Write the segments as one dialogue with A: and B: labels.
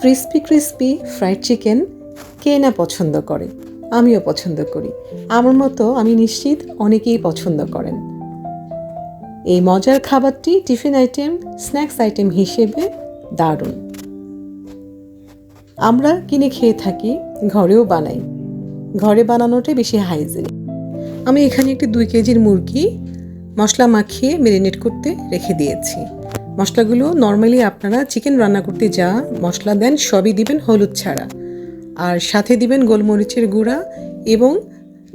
A: Crispy crispy fried chicken কে না পছন্দ করে? আমিও পছন্দ করি। আমার মতো আমি নিশ্চিত অনেকেই পছন্দ করেন। এই মজার খাবারটি টিফিন আইটেম, স্ন্যাক্স আইটেম হিসেবে দারুণ। আমরা কিনে খেয়ে থাকি, ঘরেও বানাই। ঘরে বানানোটাই বেশি হাইজেনিক আমি এখানে একটি দুই কেজির মুরগি মশলা মাখিয়ে মেরিনেট করতে রেখে দিয়েছি। মশলাগুলো নর্মালি আপনারা চিকেন রান্না করতে যা মশলা দেন, সবই দিবেন হলুদ ছাড়া। আর সাথে দিবেন গোলমরিচের গুঁড়া এবং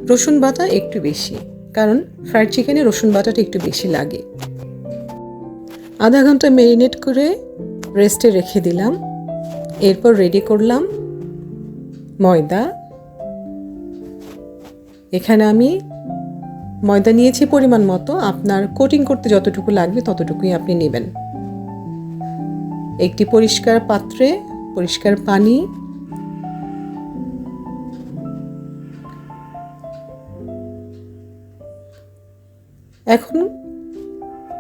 A: রসুন বাটা একটু বেশি, কারণ ফ্রাইড চিকেনে রসুন বাটাটা একটু বেশি লাগে। আধা ঘণ্টা ম্যারিনেট করে রেস্টে রেখে দিলাম। এরপর রেডি করলাম ময়দা। এখানে আমি ময়দা নিয়েছি পরিমাণ মতো, আপনার কোটিং করতে যতটুকু লাগবে ততটুকুই আপনি নেবেন। একটি পরিষ্কার পাত্রে, পরিষ্কার পানি। এখন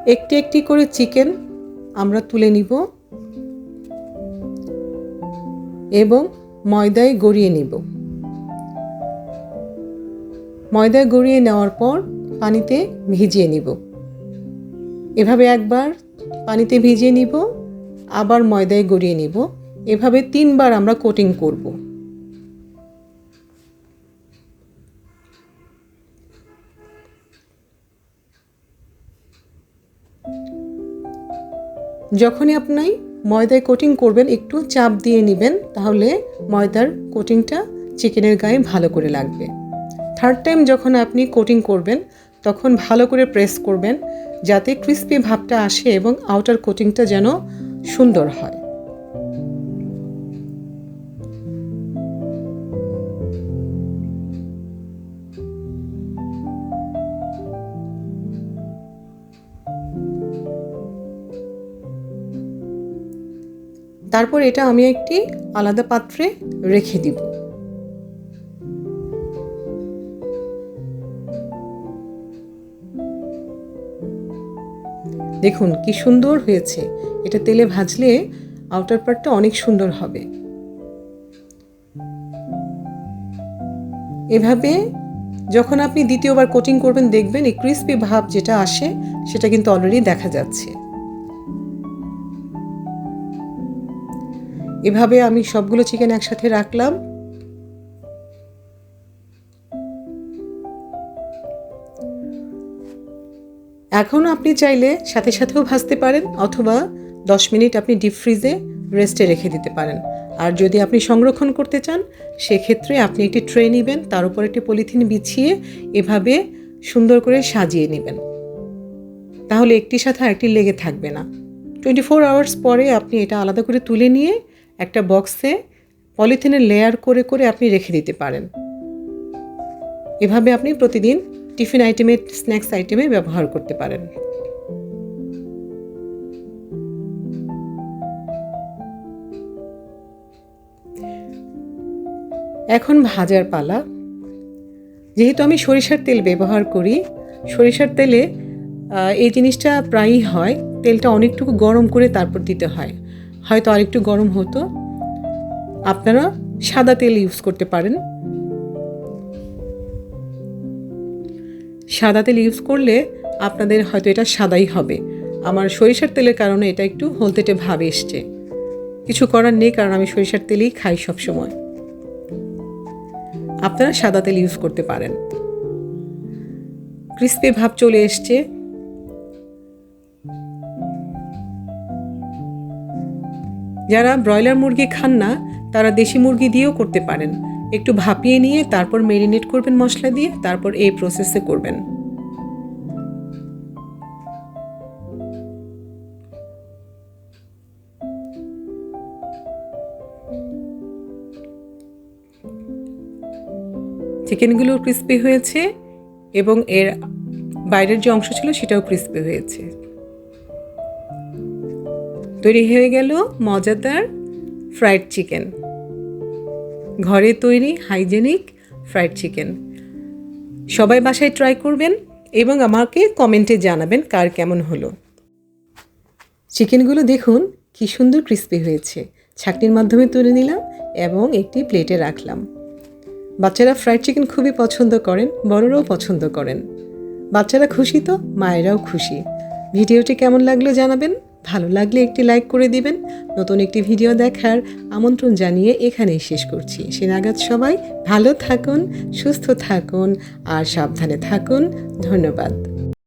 A: একটি একটি করে চিকেন আমরা তুলে নিব এবং ময়দায় গড়িয়ে নিব। ময়দায় গড়িয়ে নেওয়ার পর পানিতে ভিজিয়ে নিব। এভাবে একবার পানিতে ভিজিয়ে নিব। আবার ময়দায় গড়িয়ে নিব। এভাবে তিনবার আমরা কোটিং করব। যখনই আপনি ময়দায় কোটিং করবেন, একটু চাপ দিয়ে নেবেন, তাহলে ময়দার কোটিংটা চিকেনের গায়ে ভালো করে লাগবে। থার্ড টাইম যখন আপনি কোটিং করবেন, তখন ভালো করে প্রেস করবেন, যাতে ক্রিস্পি ভাবটা আসে এবং আউটার কোটিংটা যেন সুন্দর হয়। তারপর এটা আমি একটি আলাদা পাত্রে রেখে দিব। দেখুন কি সুন্দর হয়েছে। এটা তেলে ভাজলে আউটার পার্টটা অনেক সুন্দর হবে। এভাবে যখন আপনি দ্বিতীয়বার কোটিং করবেন, দেখবেন এই ক্রিস্পি ভাব যেটা আসে, সেটা কিন্তু অলরেডি দেখা যাচ্ছে। এভাবে আমি সবগুলো চিকেন একসাথে রাখলাম। এখন আপনি চাইলে সাথে সাথেও ভাজতে পারেন অথবা দশ মিনিট আপনি ডিপ ফ্রিজে রেস্টে রেখে দিতে পারেন। আর যদি আপনি সংরক্ষণ করতে চান, সেক্ষেত্রে আপনি একটি ট্রে নেবেন, তার উপর একটি পলিথিন বিছিয়ে এভাবে সুন্দর করে সাজিয়ে নেবেন। তাহলে একটির সাথে আরেকটি লেগে থাকবে না। টোয়েন্টি ফোর আওয়ার্স পরে আপনি এটা আলাদা করে তুলে নিয়ে একটা বক্সে পলিথিনের লেয়ার করে করে আপনি রেখে দিতে পারেন। এভাবে আপনি প্রতিদিন টিফিন আইটেমে, স্ন্যাক্স আইটেমে ব্যবহার করতে পারেন। এখন ভাজার পালা। যেহেতু আমি সরিষার তেল ব্যবহার করি, সরিষার তেলে এই জিনিসটা প্রায়ই হয়। তেলটা অনেকটুকু গরম করে তারপর দিতে হয়। হয়তো আরেকটু গরম হতো। আপনারা সাদা তেল ইউজ করতে পারেন। সাদা তেল ইউজ করলে আপনাদের হয়তো এটা সাদাই হবে। আমার সরিষার তেলের কারণে এটা একটু হলতেটে ভাব এসছে। কিছু করার নেই, কারণ আমি সরিষার তেলেই খাই সবসময়। আপনারা সাদা তেল ইউজ করতে পারেন। ক্রিস্পি ভাব চলে এসছে। যারা ব্রয়লার মুরগি খান না, তারা দেশি মুরগি দিয়েও করতে পারেন। একটু ভাপিয়ে নিয়ে তারপর মেরিনেট করবেন মশলা দিয়ে, তারপর এই প্রসেসে করবেন। চিকেনগুলো ক্রিস্পি হয়েছে এবং এর বাইরের যে অংশ ছিল সেটাও ক্রিস্পি হয়েছে। তৈরি হয়ে গেল মজাদার ফ্রাইড চিকেন ঘরে তৈরি হাইজেনিক ফ্রাইড চিকেন। সবাই বাসায় ট্রাই করবেন এবং আমাকে কমেন্টে জানাবেন কার কেমন হলো। চিকেনগুলো দেখুন, কি সুন্দর ক্রিস্পি হয়েছে। ছাকনির মাধ্যমে তুলে নিলাম এবং একটি প্লেটে রাখলাম। বাচ্চারা ফ্রাইড চিকেন খুবই পছন্দ করেন, বড়রাও পছন্দ করেন। বাচ্চারা খুশি তো, মায়েরাও খুশি। ভিডিওটি কেমন লাগল জানাবেন? ভালো লাগলে একটি লাইক করে দিবেন। নতুন একটি ভিডিও দেখার আমন্ত্রণ জানিয়ে এখানেই শেষ করছি। সে নাগাদ সবাই ভালো থাকুন, সুস্থ থাকুন আর সাবধানে থাকুন। ধন্যবাদ।